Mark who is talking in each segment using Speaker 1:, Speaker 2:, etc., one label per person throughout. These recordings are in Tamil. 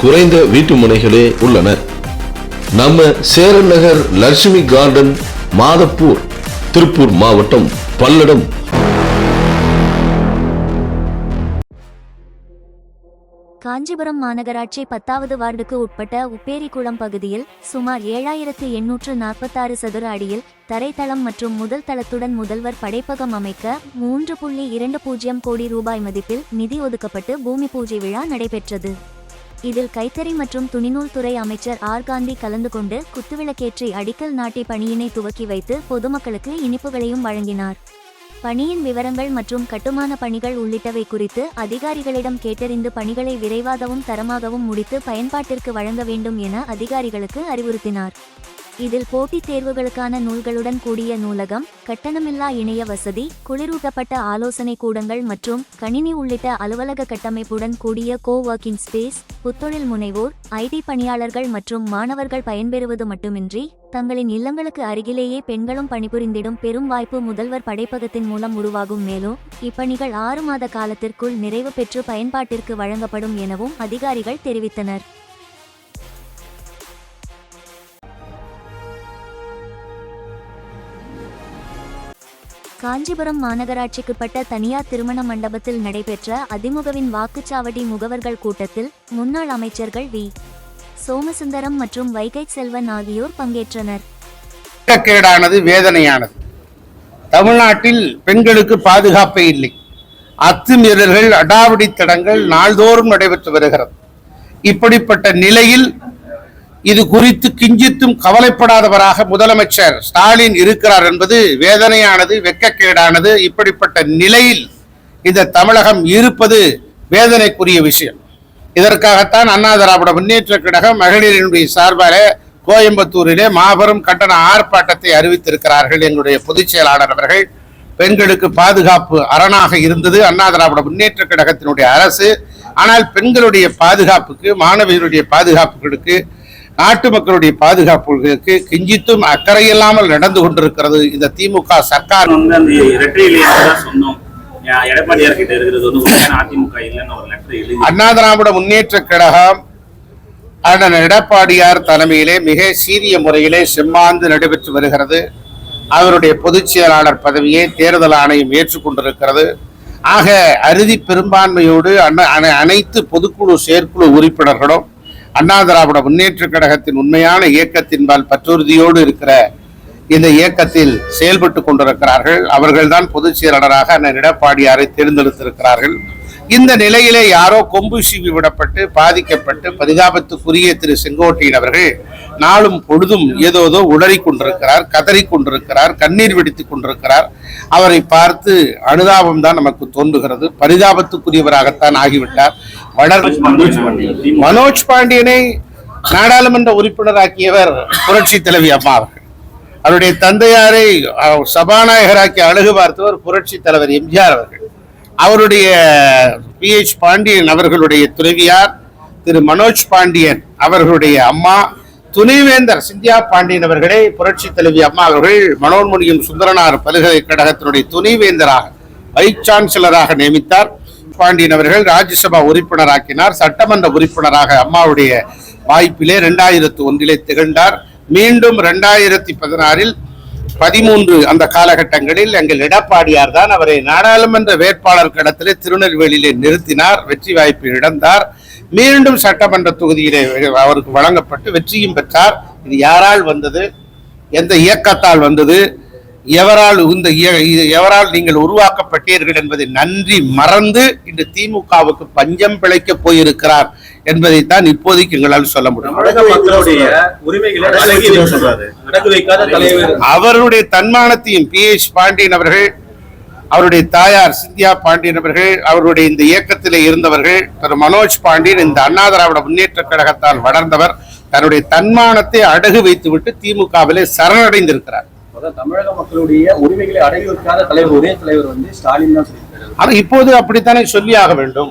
Speaker 1: குறைந்த வீட்டு முனைகளே உள்ளன. நம்ம சேரன் நகர் லட்சுமி கார்டன் மாதப்பூர் திருப்பூர் மாவட்டம் பல்லடம்.
Speaker 2: காஞ்சிபுரம் மாநகராட்சி பத்தாவது வார்டுக்கு உட்பட்ட உப்பேரிக்குளம் பகுதியில் சுமார் ஏழாயிரத்து எண்ணூற்று நாற்பத்தாறு சதுர அடியில் தரைத்தளம் மற்றும் முதல் தளத்துடன் முதல்வர் படைப்பகம் அமைக்க மூன்று புள்ளி இரண்டு பூஜ்ஜியம் கோடி ரூபாய் மதிப்பில் நிதி ஒதுக்கப்பட்டு பூமி பூஜை விழா நடைபெற்றது. இதில் கைத்தறி மற்றும் துணிநூல் துறை அமைச்சர் ஆர். காந்தி கலந்து கொண்டு குத்துவிளக்கேற்றி அடிக்கல் நாட்டி பணியினை துவக்கி வைத்து பொதுமக்களுக்கு இனிப்புகளையும் வழங்கினார். பணியின் விவரங்கள் மற்றும் கட்டுமான பணிகள் உள்ளிட்டவை குறித்து அதிகாரிகளிடம் கேட்டறிந்து பணிகளை விரைவாகவும் தரமாகவும் முடித்து பயன்பாட்டிற்கு வழங்க வேண்டும் என அதிகாரிகளுக்கு அறிவுறுத்தினார். இதில் போட்டித் தேர்வுகளுக்கான நூல்களுடன் கூடிய நூலகம் கட்டணமில்லா இணைய வசதி குளிரூட்டப்பட்ட ஆலோசனை கூடங்கள் மற்றும் கணினி உள்ளிட்ட அலுவலக கட்டமைப்புடன் கூடிய கோ ஒர்க்கிங் ஸ்பேஸ் புத்தொழில் முனைவோர் ஐடி பணியாளர்கள் மற்றும் மாணவர்கள் பயன்பெறுவது மட்டுமின்றி தங்களின் இல்லங்களுக்கு அருகிலேயே பெண்களும் பணிபுரிந்திடும் பெரும் வாய்ப்பு முதல்வர் படைப்பகத்தின் மூலம் உருவாகும். மேலும் இப்பணிகள் ஆறு மாத காலத்திற்குள் நிறைவு பெற்று பயன்பாட்டிற்கு வழங்கப்படும் எனவும் அதிகாரிகள் தெரிவித்தனர். காஞ்சிபுரம் மாநகராட்சிக்குப்பட்ட தனியார் திருமண மண்டபத்தில் நடைபெற்ற அதிமுகவின் வாக்குச்சாவடி முகவர்கள் கூட்டத்தில் முன்னாள் அமைச்சர்கள் வி. சோமசுந்தரம் மற்றும் வைகை செல்வன் ஆகியோர் பங்கேற்றனர்.
Speaker 3: கேடானது வேதனையானது. தமிழ்நாட்டில் பெண்களுக்கு பாதுகாப்பே இல்லை. அத்துமீறல்கள் அடாவடித்தடங்கள் நாள்தோறும் நடைபெற்று வருகிறது. இப்படிப்பட்ட நிலையில் இது குறித்து கிஞ்சித்தும் கவலைப்படாதவராக முதலமைச்சர் ஸ்டாலின் இருக்கிறார் என்பது வேதனையானது வெக்கக்கேடானது. இப்படிப்பட்ட நிலையில் இந்த தமிழகம் இருப்பது வேதனைக்குரிய விஷயம். இதற்காகத்தான் அண்ணா திராவிட முன்னேற்ற கழகம் மகளிரினுடைய சார்பாக கோயம்புத்தூரிலே மாபெரும் கண்டன ஆர்ப்பாட்டத்தை அறிவித்திருக்கிறார்கள். எங்களுடைய பொதுச் செயலாளர் அவர்கள் பெண்களுக்கு பாதுகாப்பு அரணாக இருந்தது. அண்ணா திராவிட முன்னேற்ற கழகத்தினுடைய அரசு ஆனால் பெண்களுடைய பாதுகாப்புக்கு மாணவியருடைய பாதுகாப்புகளுக்கு நாட்டு மக்களுடைய பாதுகாப்புகளுக்கு கிஞ்சித்தும் அக்கறையில்லாமல் நடந்து கொண்டிருக்கிறது இந்த திமுக சர்க்கார்.
Speaker 4: வந்து அந்த இரட்டை இலையை தான் சொன்னோம். எடப்பாடியார் கிட்ட இருக்கிறது வந்து உண்மையான அதிமுக இல்லைன்னு ஒரு லெட்டர் எழுதி.
Speaker 3: அண்ணா திராவிட முன்னேற்ற கழகம் அண்ணன் எடப்பாடியார் தலைமையிலே மிக சீரிய முறையிலே செம்மாந்து நடைபெற்று வருகிறது. அவருடைய பொதுச் செயலாளர் பதவியை தேர்தல் ஆணையம் ஏற்றுக்கொண்டிருக்கிறது ஆக அறுதி பெரும்பான்மையோடு அனைத்து பொதுக்குழு செயற்குழு உறுப்பினர்களும் அண்ணா திராவிட முன்னேற்ற கழகத்தின் உண்மையான இயக்கத்தின்பால் பற்றுறுதியோடு இருக்கிற இந்த இயக்கத்தில் செயல்பட்டு கொண்டிருக்கிறார்கள். அவர்கள்தான் பொதுச் செயலாளராக அண்ணன் எடப்பாடியாரை தேர்ந்தெடுத்திருக்கிறார்கள். இந்த நிலையிலே யாரோ கொம்பு சீவி விடப்பட்டு பாதிக்கப்பட்டு பரிதாபத்துக்குரிய திரு செங்கோட்டையன் அவர்கள் நாளும் பொழுதும் ஏதோதோ உளறிக் கொண்டிருக்கிறார் கதறிக் கொண்டிருக்கிறார் கண்ணீர் வெடித்துக் கொண்டிருக்கிறார். அவரை பார்த்து அனுதாபம் தான் நமக்கு தோன்றுகிறது. பரிதாபத்துக்குரியவராகத்தான் ஆகிவிட்டார். வளர்
Speaker 4: மனோஜ் பாண்டியன். திமுக
Speaker 3: மனோஜ் பாண்டியனை நாடாளுமன்ற உறுப்பினராக்கியவர் புரட்சி தலைவி அம்மா அவர்கள். அவருடைய தந்தையாரை சபாநாயகராக்கி அழகு பார்த்தவர் புரட்சி தலைவர் எம்ஜிஆர் அவர்கள். அவருடைய பி எச் பாண்டியன் அவர்களுடைய துணைவியார் திரு மனோஜ் பாண்டியன் அவர்களுடைய அம்மா துணைவேந்தர் சிந்தியா பாண்டியன் அவர்களை புரட்சி தலைவி அம்மா அவர்கள் மனோன்முனியும் சுந்தரனார் பல்கலைக்கழகத்தினுடைய துணைவேந்தராக வைஸ் சான்சலராக நியமித்தார். பாண்டியன் அவர்கள் ராஜ்யசபா உறுப்பினராக்கினார். சட்டமன்ற உறுப்பினராக அம்மாவுடைய வாய்ப்பிலே ரெண்டாயிரத்து ஒன்றிலே திகழ்ந்தார். மீண்டும் ரெண்டாயிரத்தி பதினாறில் பதிமூன்று அந்த காலகட்டங்களில் எங்கள் எடப்பாடியார் தான் அவரை நாடாளுமன்ற வேட்பாளர் கடத்திலே திருநெல்வேலியிலே நிறுத்தினார் வெற்றி வாய்ப்பு இழந்தார். மீண்டும் சட்டமன்ற தொகுதியிலே அவருக்கு வழங்கப்பட்டு வெற்றியும் பெற்றார். இது யாரால் வந்தது? எந்த இயக்கத்தால் வந்தது? எவரால் இது எவரால் நீங்கள் உருவாக்கப்பட்டீர்கள் என்பதை நன்றி மறந்து இன்று திமுகவுக்கு பஞ்சம் பிழைக்க போயிருக்கிறார் என்பதைத்தான் இப்போதைக்கு எங்களால் சொல்ல முடியும். அவருடைய தன்மானத்தையும் பி எச் பாண்டியன் அவர்கள் அவருடைய தாயார் சிந்தியா பாண்டியன் அவர்கள் அவருடைய இந்த இயக்கத்திலே இருந்தவர்கள் திரு. மனோஜ் பாண்டியன் இந்த அண்ணா திராவிட முன்னேற்ற கழகத்தால் வளர்ந்தவர் தன்னுடைய தன்மானத்தை அடகு வைத்துவிட்டு திமுகவிலே சரணடைந்திருக்கிறார்.
Speaker 5: அதான் தமிழக மக்களுடைய உரிமைகளை அடங்கி வைக்காத தலைவர் ஒரே தலைவர் வந்து ஸ்டாலின் தான் சொல்லியிருக்காரு.
Speaker 3: ஆனா இப்போது அப்படித்தானே சொல்லியாக வேண்டும்?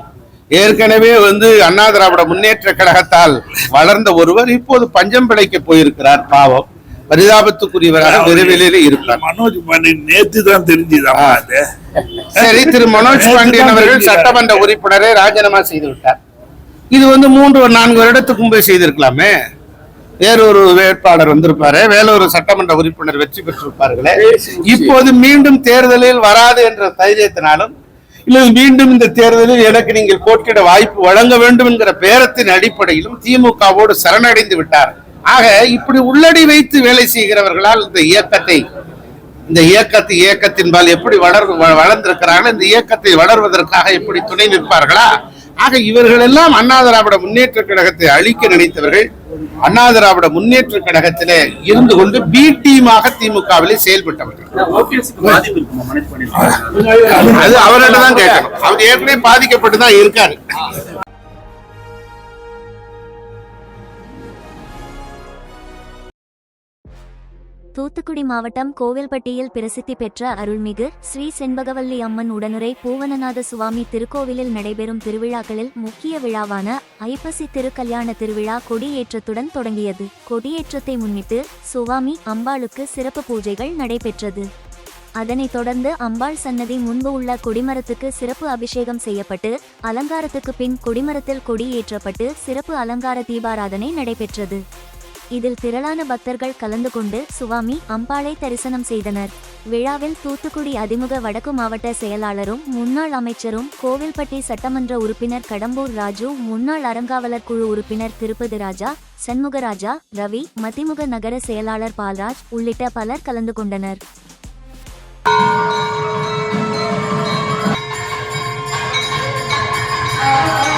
Speaker 3: ஏற்கனவே வந்து அண்ணா திராவிட முன்னேற்ற கழகத்தால் வளர்ந்த ஒருவர் இப்போது பஞ்சம் பிழைக்க போயிருக்கிறார் பாவம். பரிதாபத்துக்குரியவராக விரைவிலே இருப்பார்
Speaker 6: மனோஜ் பாண்டியன் நேத்து தான் தெரிஞ்சுதாமா அது.
Speaker 3: சரி திரு மனோஜ் பாண்டியன் அவர்கள் சட்டமன்ற உறுப்பினரை ராஜினாமா செய்து விட்டார். இது வந்து மூன்று நான்கு வருடத்துக்கு முன்பே செய்திருக்கலாமே? வேறொரு வேட்பாளர் வந்திருப்பாரு. வேலூர் சட்டமன்ற உறுப்பினர் வெற்றி பெற்றிருப்பார்களே. இப்போது மீண்டும் தேர்தலில் வராது என்ற தைரியத்தினாலும் இல்லை மீண்டும் இந்த தேர்தலில் எனக்கு நீங்கள் போட்டியிட வாய்ப்பு வழங்க வேண்டும் என்கிற பேரத்தின் அடிப்படையிலும் திமுகவோடு சரணடைந்து விட்டார். ஆக இப்படி உள்ளடி வைத்து வேலை செய்கிறவர்களால் இந்த இயக்கத்தை இந்த இயக்கத்தை இயக்கத்தின்பால் எப்படி வளர் வ- வளர்ந்திருக்கிறார்கள் இந்த இயக்கத்தை வளர்வதற்காக எப்படி துணை நிற்பார்களா? ஆக இவர்கள் எல்லாம் அண்ணா திராவிட முன்னேற்ற கழகத்தை அழிக்க நினைத்தவர்கள் அண்ணா திராவிட முன்னேற்ற கழகத்திலே இருந்து கொண்டு பி டீமாக திமுகவிலே செயல்பட்டவர்கள் அது அவர்கிட்ட தான் கேட்கணும். அவர் ஏற்கனவே பாதிக்கப்பட்டு தான் இருக்காரு.
Speaker 2: தூத்துக்குடி மாவட்டம் கோவில்பட்டியில் பிரசித்தி பெற்ற அருள்மிகு ஸ்ரீ செண்பகவல்லி அம்மன் உடனுரை பூவனநாத சுவாமி திருக்கோவிலில் நடைபெறும் திருவிழாக்களில் முக்கிய விழாவான ஐப்பசி திருக்கல்யாண திருவிழா கொடியேற்றத்துடன் தொடங்கியது. கொடியேற்றத்தை முன்னிட்டு சுவாமி அம்பாளுக்கு சிறப்பு பூஜைகள் நடைபெற்றது. அதனைத் தொடர்ந்து அம்பாள் சன்னதி முன்பு உள்ள கொடிமரத்துக்கு சிறப்பு அபிஷேகம் செய்யப்பட்டு அலங்காரத்துக்கு பின் கொடிமரத்தில் கொடி ஏற்றப்பட்டு சிறப்பு அலங்கார தீபாராதனை நடைபெற்றது. இதில் திரளான பக்தர்கள் கலந்து கொண்டு சுவாமி அம்பாளை தரிசனம் செய்தனர். விழாவில் தூத்துக்குடி அதிமுக வடக்கு மாவட்ட செயலாளரும் முன்னாள் அமைச்சரும் கோவில்பட்டி சட்டமன்ற உறுப்பினர் கடம்பூர் ராஜு முன்னாள் அறங்காவலர் குழு உறுப்பினர் திருப்பதி ராஜா சண்முகராஜா ரவி மதிமுக நகர செயலாளர் பால்ராஜ் உள்ளிட்ட பலர் கலந்து கொண்டனர். Oh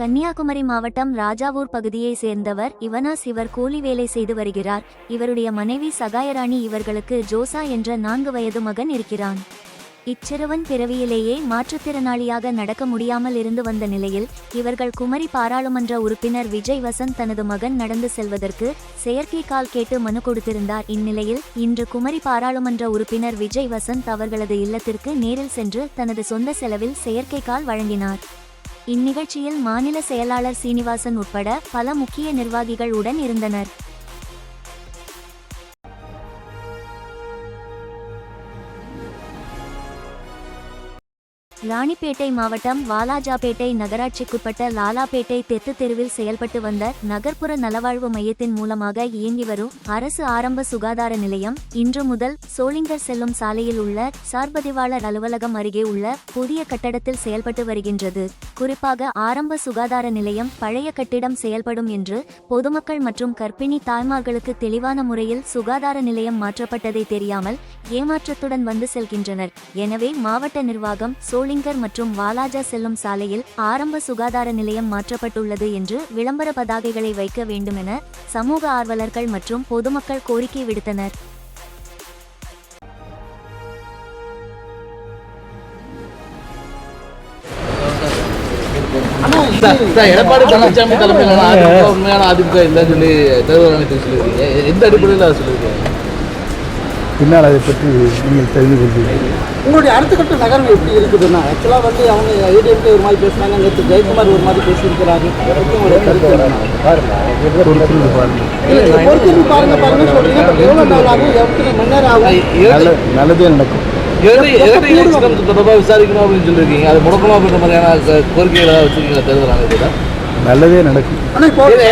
Speaker 2: கன்னியாகுமரி மாவட்டம் ராஜாவூர் பகுதியை சேர்ந்தவர் இவனாஸ் இவர் கூலி வேலை செய்து வருகிறார். இவருடைய மனைவி சகாயராணி இவர்களுக்கு ஜோசா என்ற நான்கு வயது மகன் இருக்கிறான். இச்சிறுவன் பிறவியிலேயே மாற்றுத்திறனாளியாக நடக்க முடியாமல் இருந்து வந்த நிலையில் இவர்கள் குமரி பாராளுமன்ற உறுப்பினர் விஜய் வசந்த் தனது மகன் நடந்து செல்வதற்கு செயற்கை கால் கேட்டு மனு கொடுத்திருந்தார். இந்நிலையில் இன்று குமரி பாராளுமன்ற உறுப்பினர் விஜய் வசந்த் அவர்களது இல்லத்திற்கு நேரில் சென்று தனது சொந்த செலவில் செயற்கை கால் வழங்கினார். இந்நிகழ்ச்சியில் மாநில செயலாளர் சீனிவாசன் உட்பட பல முக்கிய நிர்வாகிகள் உடன் இருந்தனர். ராணிப்பேட்டை மாவட்டம் வாலாஜாபேட்டை நகராட்சிக்குட்பட்ட லாலாபேட்டை தெற்கு தெருவில் செயல்பட்டு வந்த நகர்ப்புற நலவாழ்வு மையத்தின் மூலமாக இயங்கி வரும் அரசு ஆரம்ப சுகாதார நிலையம் இன்று முதல் சோளிங்கர் செல்லும் சாலையில் உள்ள சார்பதிவாளர் அலுவலகம் அருகே உள்ள புதிய கட்டடத்தில் செயல்பட்டு வருகின்றது. குறிப்பாக ஆரம்ப சுகாதார நிலையம் பழைய கட்டிடம் செயல்படும் என்று பொதுமக்கள் மற்றும் கர்ப்பிணி தாய்மார்களுக்கு தெளிவான முறையில் சுகாதார நிலையம் மாற்றப்பட்டதை தெரியாமல் ஏமாற்றத்துடன் வந்து செல்கின்றனர். எனவே மாவட்ட நிர்வாகம் சோளிங்கர் மற்றும் வாலாஜா செல்லும் சாலையில் ஆரம்ப சுகாதார நிலையம் மாற்றப்பட்டுள்ளது என்று விளம்பர பதாகைகளை வைக்க வேண்டுமென சமூக ஆர்வலர்கள் மற்றும் பொதுமக்கள் கோரிக்கை விடுத்தனர்.
Speaker 7: எடப்பாடி பழனிசாமி தலைமையிலான அதிமுக உண்மையான அதிமுக இல்லைன்னு சொல்லி தேர்தல் ஆணையத்தில் சொல்லியிருக்கீங்க. எந்த அடிப்படையில் சொல்லியிருக்கீங்க?
Speaker 8: பின்னால் அதை பற்றி நீங்கள் தெரிந்து கொள்வீர்கள்.
Speaker 5: உங்களுடைய அடுத்த கட்ட நகர்வு எப்படி இருக்குதுன்னா ஆக்சுவலாக வந்து அவங்க ஏடிஎம்கே ஒரு மாதிரி பேசுனாங்க நேற்று ஜெயக்குமார் ஒரு மாதிரி பேசியிருக்கிறாரு. என்ன?
Speaker 8: பொறுத்திருந்து
Speaker 5: பாருங்க பாருங்க சொல்றீங்க. பட் எவ்வளவு நாள் ஆகும்? எத்தனை மணி நேரம் ஆகும்
Speaker 8: நல்ல நல்லதே நடக்கும்.
Speaker 7: தொடர்பாக விசாரிக்கணும் அப்படின்னு சொல்லியிருக்கீங்க. அது முடக்கணும் அப்படின்ற மாதிரியான கோரிக்கைகளை ஏதாவது வச்சிருக்கீங்க தேர்தல்
Speaker 8: நல்லதே நடக்கும்.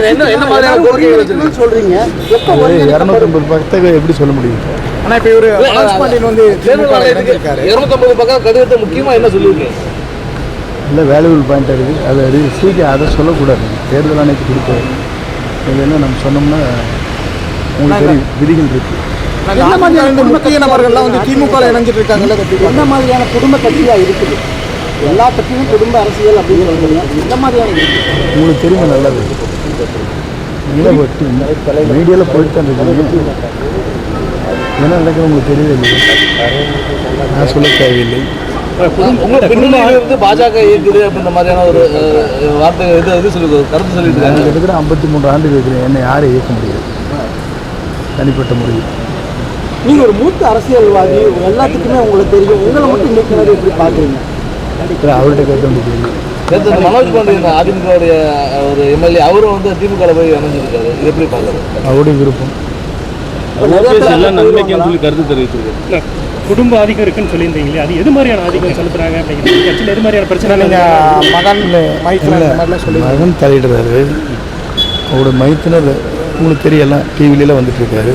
Speaker 7: என்ன- மாதிரியான
Speaker 5: எல்லாரும்
Speaker 7: கோரிக்கை
Speaker 5: ஒருங்கிணைக்கணும்னு சொல்றீங்க.
Speaker 8: இரநூத்தம்பது பக்தர்கள் எப்படி சொல்ல முடியும்?
Speaker 5: ஆனா இப்போ இவரு
Speaker 7: தேர்தல் ஆணையத்துக்கு இருநூத்தம்பது பக்கம் கடிதத்தை முக்கியமா என்ன சொல்லியிருக்கீங்க
Speaker 8: நல்ல வேல்யூபிள் பாயிண்ட் இருக்குது அது அது சீக்கிரம் அதை சொல்லக்கூடாது. தேர்தல் ஆணையத்துக்கு கொடுப்பாரு இது என்ன நம்ம சொன்னோம்னா உங்களுக்கு தெரியும். விதிகள் இருக்குது
Speaker 5: என்ன மாதிரியான முக்கிய நபர்கள்லாம் வந்து திமுக இணைஞ்சிட்டு இருக்காங்கல்ல என்ன மாதிரியான குடும்ப கட்சியா இருக்குது? எல்லா கட்சியும் குடும்ப அரசியல் அப்படின்னு சொல்றீங்க. இந்த மாதிரியான இருக்கு
Speaker 8: உங்களுக்கு தெரியும் நல்லது. மீடியாவில் போயிட்டு தான் என்ன நடக்குது உங்களுக்கு தெரியவே இல்லை நான் சொல்ல தேவையில்லை.
Speaker 7: பாஜக இயக்குது அப்படின்ற மாதிரியான ஒரு வார்த்தை இது இது சொல்லி கருத்து சொல்லிட்டு
Speaker 8: கிட்டத்தட்ட ஐம்பத்தி மூன்று ஆண்டு இருக்கிறேன். என்னை யாரை இயக்க முடியாது தனிப்பட்ட முறையில்.
Speaker 5: நீங்க ஒரு மூத்த அரசியல்வாதி எல்லாத்துக்குமே உங்களுக்கு தெரியும். உங்களை மட்டும் நீக்கினது எப்படி பாக்குறீங்க
Speaker 8: இல்லை, அவர்கிட்ட கேட்க
Speaker 7: நேற்று மனோஜ் பாண்டியன் அதிமுகவுடைய ஒரு எம்எல்ஏ அவரும் வந்து திமுக போய் இணைஞ்சிருக்காரு. இது எப்படி பார்க்குறது
Speaker 8: அவருடைய விருப்பம்.
Speaker 5: சொல்லி
Speaker 7: கருத்து தெரிவிச்சிருக்கு
Speaker 9: இல்ல, குடும்ப ஆதிக்கம் இருக்குன்னு சொல்லியிருந்தீங்களே அது எது மாதிரியான ஆதிக்கம் செலுத்துறாங்க அப்படிங்கிறது கட்சியில் எது மாதிரியான பிரச்சனை
Speaker 5: நீங்க மகன் மாதிரிலாம் சொல்லி
Speaker 8: மகன் தலையிடுறாரு. அவரோட மைத்தினர் உங்களுக்கு தெரியலாம் டிவிலலாம் வந்துட்டு இருக்காரு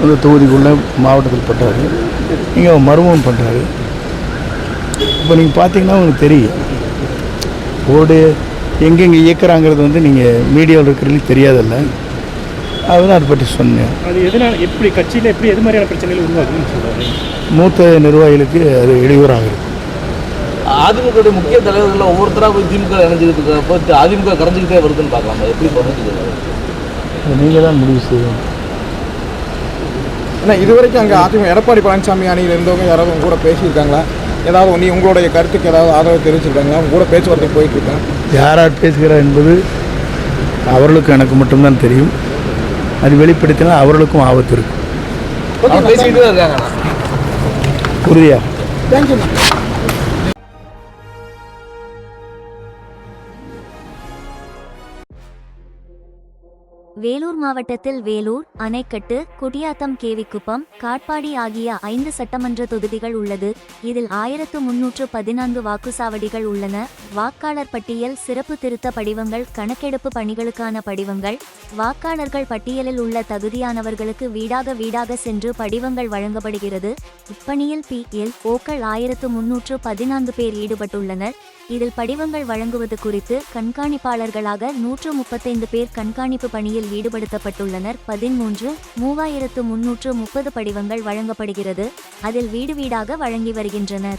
Speaker 8: அந்த தொகுதிக்குள்ளே மாவட்டத்தில் பட்டார். இங்கே மர்மம் பண்ணுறாரு இப்போ நீங்கள் பார்த்தீங்கன்னா உங்களுக்கு தெரியும். ஓடு எங்கெங்கே இயக்குறாங்கிறது வந்து நீங்கள் மீடியாவில் இருக்கிறவங்களுக்கு தெரியாதல்ல. அதுதான் அதை பற்றி சொன்னேன்
Speaker 9: அது எதனால எப்படி கட்சியில் எப்படி எது மாதிரியான பிரச்சனைகள் உருவாகுதுன்னு சொல்றாரு?
Speaker 8: மூத்த நிர்வாகிகளுக்கு அது இடையூறாக இருக்கும்
Speaker 7: அதிமுக முக்கிய தலைவர்கள் ஒவ்வொருத்தரா போய் திமுக இணைஞ்சிக்கிட்டு இருக்கப்போ அதிமுக கரைஞ்சிக்கிட்டே வருதுன்னு பார்க்கலாம்? எப்படி குறைஞ்சிக்கிறது
Speaker 8: அதை நீங்கள் தான் முடிவு செய்யணும்.
Speaker 10: ஆனால் இது வரைக்கும் அங்கே அதிமுக எடப்பாடி பழனிசாமி அணியில் இருந்தவங்க யாராவது உங்க கூட பேசியிருக்காங்களா? ஏதாவது நீ உங்களுடைய கருத்துக்கு ஏதாவது ஆதரவு தெரிவிச்சிருக்காங்களா? உங்க கூட பேச்சுவார்த்தை போயிட்டு இருக்கேன்.
Speaker 8: யார் யார் பேசுகிறார் என்பது அவர்களுக்கு எனக்கு மட்டும்தான் தெரியும். அது வெளிப்படுத்தினால் அவர்களுக்கும் ஆபத்து இருக்கும். உறுதியாக
Speaker 2: வேலூர் மாவட்டத்தில் வேலூர் அணைக்கட்டு குடியாத்தம் கேவிக்குப்பம் காட்பாடி ஆகிய ஐந்து சட்டமன்ற தொகுதிகள் உள்ளது. இதில் ஆயிரத்து முன்னூற்று பதினான்கு வாக்குச்சாவடிகள் உள்ளன. வாக்காளர் பட்டியல் சிறப்பு திருத்த படிவங்கள் கணக்கெடுப்பு பணிகளுக்கான படிவங்கள் வாக்காளர்கள் பட்டியலில் உள்ள தகுதியானவர்களுக்கு வீடாக வீடாக சென்று படிவங்கள் வழங்கப்படுகிறது. இப்பணியில் பி எல் ஓக்கள் ஆயிரத்து முன்னூற்று பதினான்கு பேர் ஈடுபட்டுள்ளனர். இதில் படிவங்கள் வழங்குவது குறித்து கண்காணிப்பாளர்களாக நூற்று முப்பத்தைந்து பேர் கண்காணிப்பு பணியில் ஈடுபடுத்தப்பட்டுள்ளனர். பதிமூன்று மூவாயிரத்து முன்னூற்று முப்பது படிவங்கள் வழங்கப்படுகிறது. அதில் வீடு வீடாக வழங்கி வருகின்றனர்.